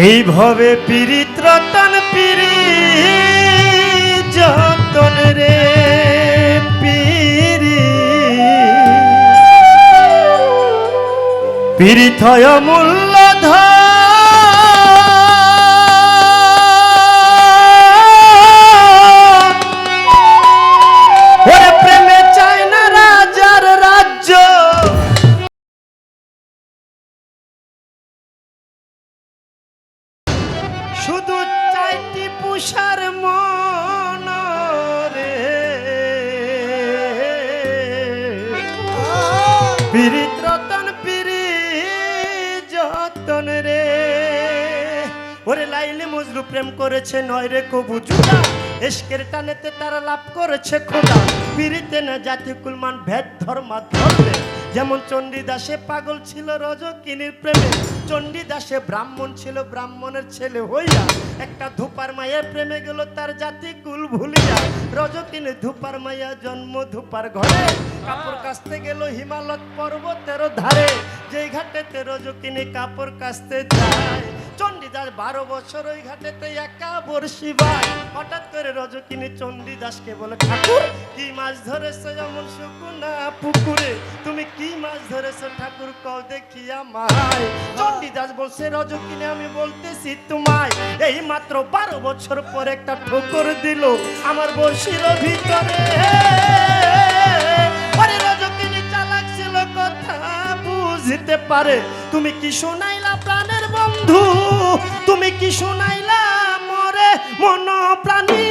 এইভাবে পীড়িত রতন পিরি যতন রে পিরি পীড়িত হয় মূল্যধন মজরু প্রেম করেছে, নয় রে কবু জুদা এসকের টানেতে তারা লাভ করেছে খোদা। পিড়িতে না জাতি কুলমান ভেদ ধর্মা ধরবে যেমন চণ্ডীদাসে পাগল ছিল রজকিনীর প্রেমে। চণ্ডীদাসে ব্রাহ্মণ ছিল ব্রাহ্মণের ছেলে হইয়া। একটা ধূপার মায়ের প্রেমে গেল তার জাতি কুল ভুলিয়া। রজকিনী ধূপার মাইয়া জন্ম ধূপার ঘরে। কাপড় কাচতে গেল হিমালয় পর্বতের ধারে। যেই ঘাটেতে রজকিনী কাপড় কাচতে যায়। চণ্ডীদাস বারো বছর ওই ঘাটেতে একা বর্ষি ভাই হঠাৎ করে রজকিনী চণ্ডীদাসকে বলে, ঠাকুর, কি মাছ ধরেছে যেমন শুকুনা পুকুরে? তুমি কি মাছ ধরেছো ঠাকুর, কও দেখিয়া মায় চণ্ডীদাস বলছে, রজকিনী, আমি বলতেছি তোমায়, এই মাত্র বারো বছর পর একটা ঠোকর দিল আমার বর্ষির ভিতরে। আরে রজকিনী, চালাক ছিল কথা বুঝতে পারে। তুমি কি প্রাণের বন্ধু তুমি কি শোনাইলা? মরে মন প্রাণী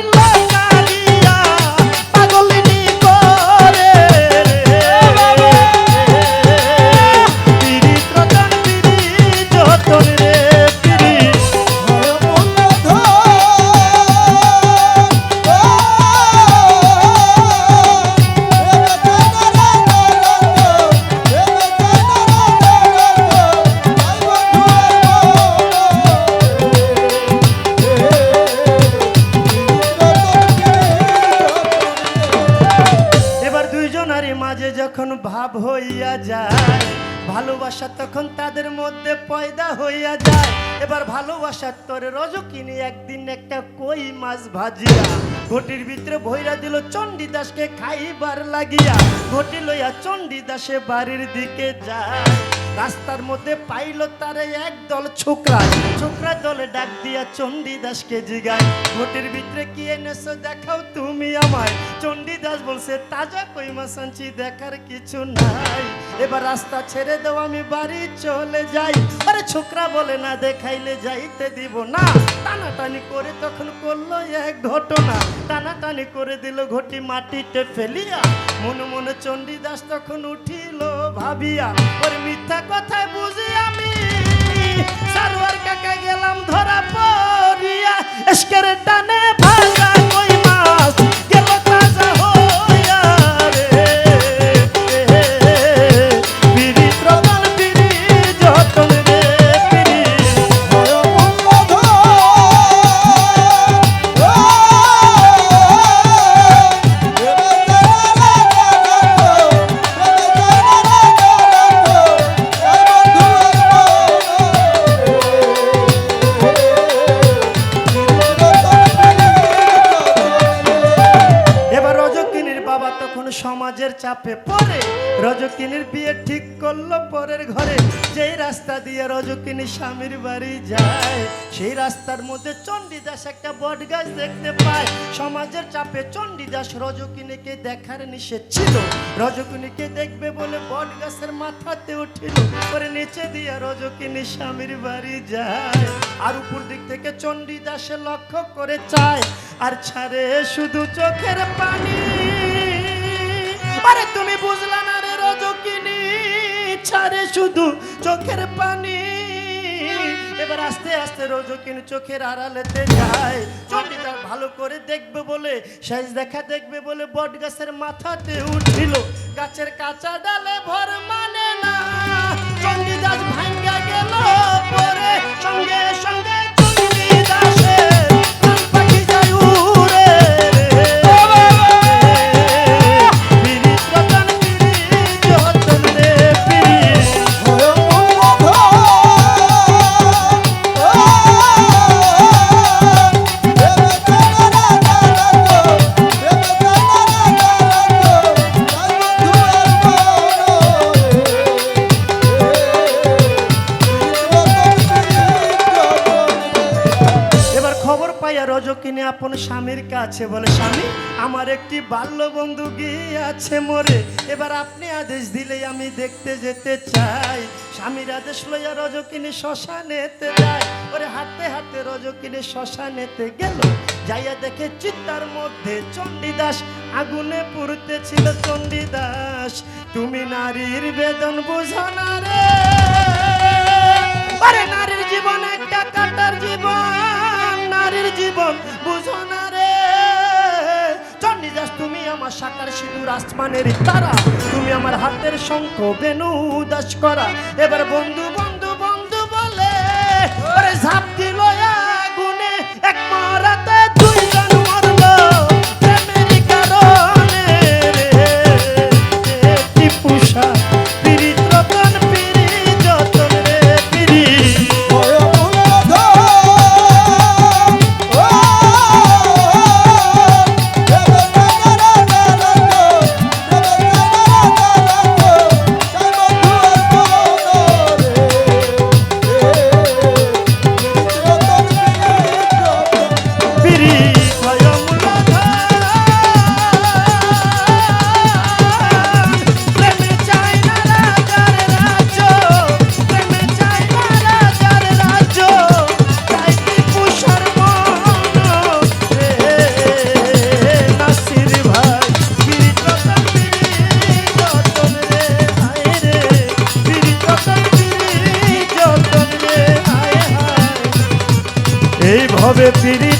হইয়া যায়। ভালোবাসা তখন তাদের মধ্যে পয়দা হইয়া যায়। এবার ভালোবাসার তোরে রজকিনী একদিন একটা কই মাছ ভাজিয়া। ঘটির ভিতরে ভৈরা দিল চণ্ডীদাসকে খাইবার লাগিয়া। ঘটি লইয়া চণ্ডীদাসে বাড়ির দিকে যায়। রাস্তার মধ্যে পাইল তারে একদল ছোকরা ছোকরা দলে ডাক দিয়া চণ্ডীদাসকে জিগায়। ঘটির ভিতরে কি এনেছো দেখাও তুমি আমায়। চণ্ডীদাস বলছে, তাজা কই মাছ আনছি দেখার কিছু নাই। এবার রাস্তা ছেড়ে দাও, আমি বাড়ি চলে যাই। আরে ছোকরা বলে, না, দেখাইলে যাইতে দিব না। টানাটানি করে তখন করল এক ঘটনা। টানাটানি করে দিল ঘটি মাটিতে ফেলিয়া। মনে মনে চণ্ডীদাস তখন উঠিল ভাবিয়া, ওর মিথ্যা কথা বুঝি আমি? সারোয়ার কাকা গেলাম ধরা পড়িয়া, এসকের টানে সমাজের চাপে পড়ে। রজকিনীর বিয়ে ঠিক করল পরের ঘরে। যেই রাস্তা দিয়ে রজকিনী স্বামীর বাড়ি যায়, সেই রাস্তার মধ্যে চণ্ডীদাস একটা বট গাছ দেখতে পায়। সমাজের চাপে চণ্ডীদাস রজকিনীকে দেখার নিষেধ ছিল। রজকিনীকে দেখবে বলে বট গাছের মাথাতে উঠিল। পরে নিচে দিয়ে রজকিনী স্বামীর বাড়ি যায়। আর উপর দিক থেকে চণ্ডীদাসে লক্ষ্য করে চায়। আর ছাড়ে শুধু চোখের পানি। আরে তুমি বুঝলা না রে রজকিনী, ছাড়ে শুধু চোখের পানি। এবার আস্তে আস্তে রজকিনী চোখের আড়ালেতে যায়। চণ্ডীদাস ভালো করে দেখবে বলে সাইজ দেখা দেখবে বলে বট গাছের মাথাতে উঠিল। গাছের কাঁচা ডালে ভর মানে না। চণ্ডীদাস ভাঙ্গা গেল পরে। রজকিনী আপন স্বামীর কাছে বলে, স্বামী, আমার একটি বাল্য বন্ধু গিয়েছে মরে। এবার আপনি আদেশ দিলেই আমি দেখতে যেতে চাই। স্বামীর আদেশ লইয়া রজকিনী শ্মশানেতে যায়। ওরে হাতে হাতে রজকিনী শ্মশানেতে গেল। যাইয়া দেখে চিত্তার মধ্যে চণ্ডীদাস, আগুনে পুড়তেছিল চণ্ডীদাস। তুমি নারীর বেদন বুঝো না রে। নারীর জীবন একটা কাটার জীবন। নারীর জীবন, বুঝো না রে। চন্ডিদাস তুমি আমার সাকার সিঁদুর আসমানের তারা। তুমি আমার হাতের শঙ্খ বেনু উদাস করা। এবার বন্ধু বন্ধু বন্ধু বলে ঝাঁপ দিল ভবে পিড়ি